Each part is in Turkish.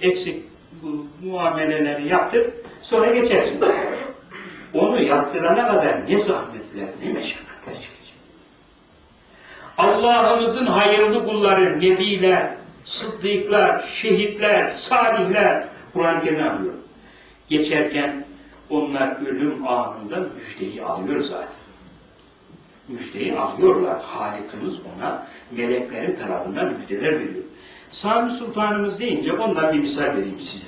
eksik bu muameleleri yaptır, sonra geçersin. Onu yaptırana kadar ne zahmetler, ne meşakkatler çekecek. Allah'ımızın hayırlı kulları, nebiler, sıddıklar, şehitler, salihler, Kur'an-ı Kerim'i alıyor. Geçerken onlar ölüm anında müjdeyi alıyor zaten. Müjdeyi alıyorlar. Halikimiz ona meleklerin tarafından müjdeler veriyor. Sami Sultanımız deyince ondan bir misal vereyim size.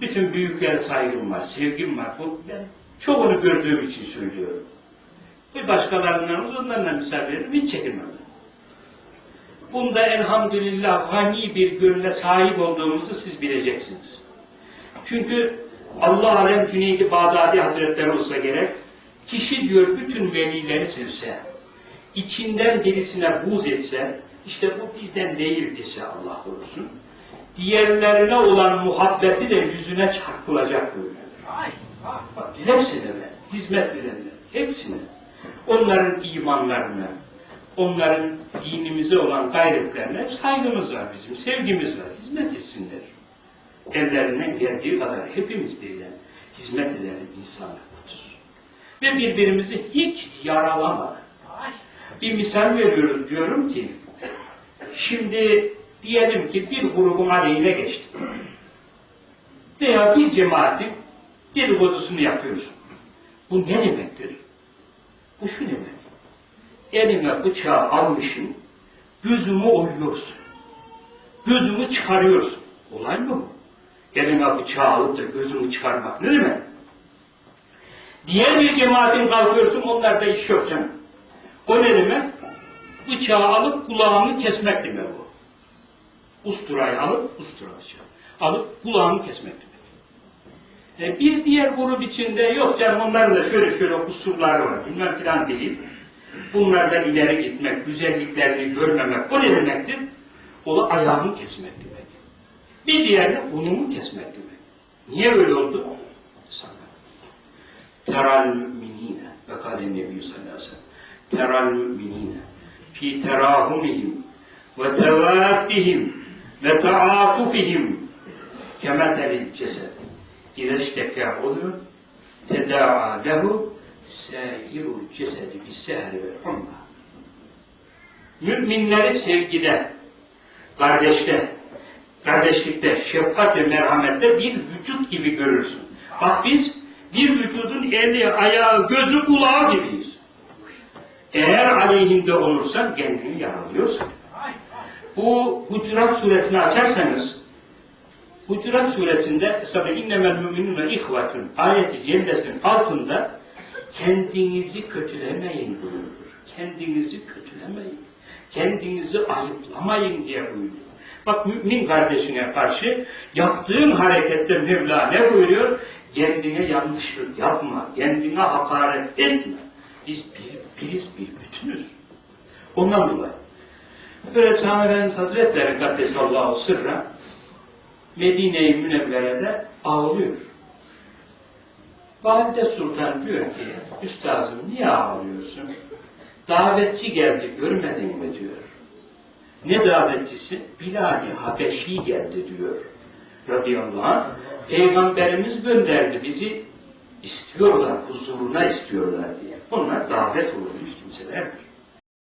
Bütün büyüklere saygım var, sevgim var. Bu ben çoğunu gördüğüm için söylüyorum. Bir başkalarından onlarla misal veririm, hiç çekinmem. Bunda elhamdülillah gani bir gönle sahip olduğumuzu siz bileceksiniz. Çünkü Allah alem Cüneydi Bağdadi Hazretleri olsa gerek, kişi diyor bütün velileri sevse, içinden birisine buz etse, işte bu bizden değil dese Allah korusun, diğerlerine olan muhabbeti de yüzüne çarpılacak. Bak, hepsine be, hizmet verenler, hepsine. Onların imanlarına, onların dinimize olan gayretlerine saygımız var bizim, sevgimiz var, hizmet etsinler. Ellerinden geldiği kadar hepimiz birden hizmet eden insanlardır. Ve birbirimizi hiç yaralamadık. Bir misal veriyoruz diyorum ki, şimdi diyelim ki bir grubun aleyhine geçti. Veya bir cemaatin dedikodusunu yapıyorsun. Bu ne demektir? Bu şu demek. Elime bıçağı almışım, gözümü oyuyorsun. Gözümü çıkarıyorsun. Olay mı bu? Elime bıçağı alıp da gözümü çıkarmak ne demek? Diğer bir cemaatin kalkıyorsun, onlarda iş yok canım. O ne demek? Bıçağı alıp kulağımı kesmek demek bu. Usturayı alıp, ustura bıçağı. Alıp kulağımı kesmek demek. E, bir diğer grup içinde yok canım onların da şöyle şöyle kusurları var, bilmem filan değil. Bunlardan ileri gitmek, güzelliklerini görmemek, o ne demektir? O da ayağımı kesmek demek. Bir diğerine burnumu kesmek demek. Niye böyle oldu? Sana. Teral müminine ve kâle nebi sallallahu aleyhi ve sellem teral müminine fi terahumihim ve tevaddihim ve taatufihim kemetelil cesed İleşteka olur teda'a lehu sâirul cesedi bis sehri ve humma Müminleri sevgide, kardeşte, kardeşlikte, şefkat ve merhamette bir vücut gibi görürsün. Bak biz bir vücudun eli, ayağı, gözü, kulağı gibiyiz. Eğer aleyhinde olursan kendini yaralıyorsun. Bu Hucurat suresini açarsanız Hucurat suresinde tabi innemel müminune ihvetun ayeti cellesinin altında kendinizi kötülemeyin buyurur. Kendinizi kötülemeyin. Kendinizi ayıplamayın diye buyuruyor. Bak mümin kardeşine karşı yaptığın harekette Mevla ne buyuruyor? Kendine yanlışlık yapma, kendine hakaret etme. Biz bir, biriz, bir bütünüz. Ondan dolayı. Böyle Efendimiz Hazretleri Kaddesallahu sırra Medine-i Münevvere'de ağlıyor. Valide Sultan diyor ki, Üstazım niye ağlıyorsun? Davetçi geldi görmedin mi diyor. Ne davetçisi? Bilal-i Habeşi geldi diyor. Radıyallahu anh. Peygamberimiz gönderdi bizi istiyorlar, huzuruna istiyorlar diye. Onlar davet olunmuş kimselerdir.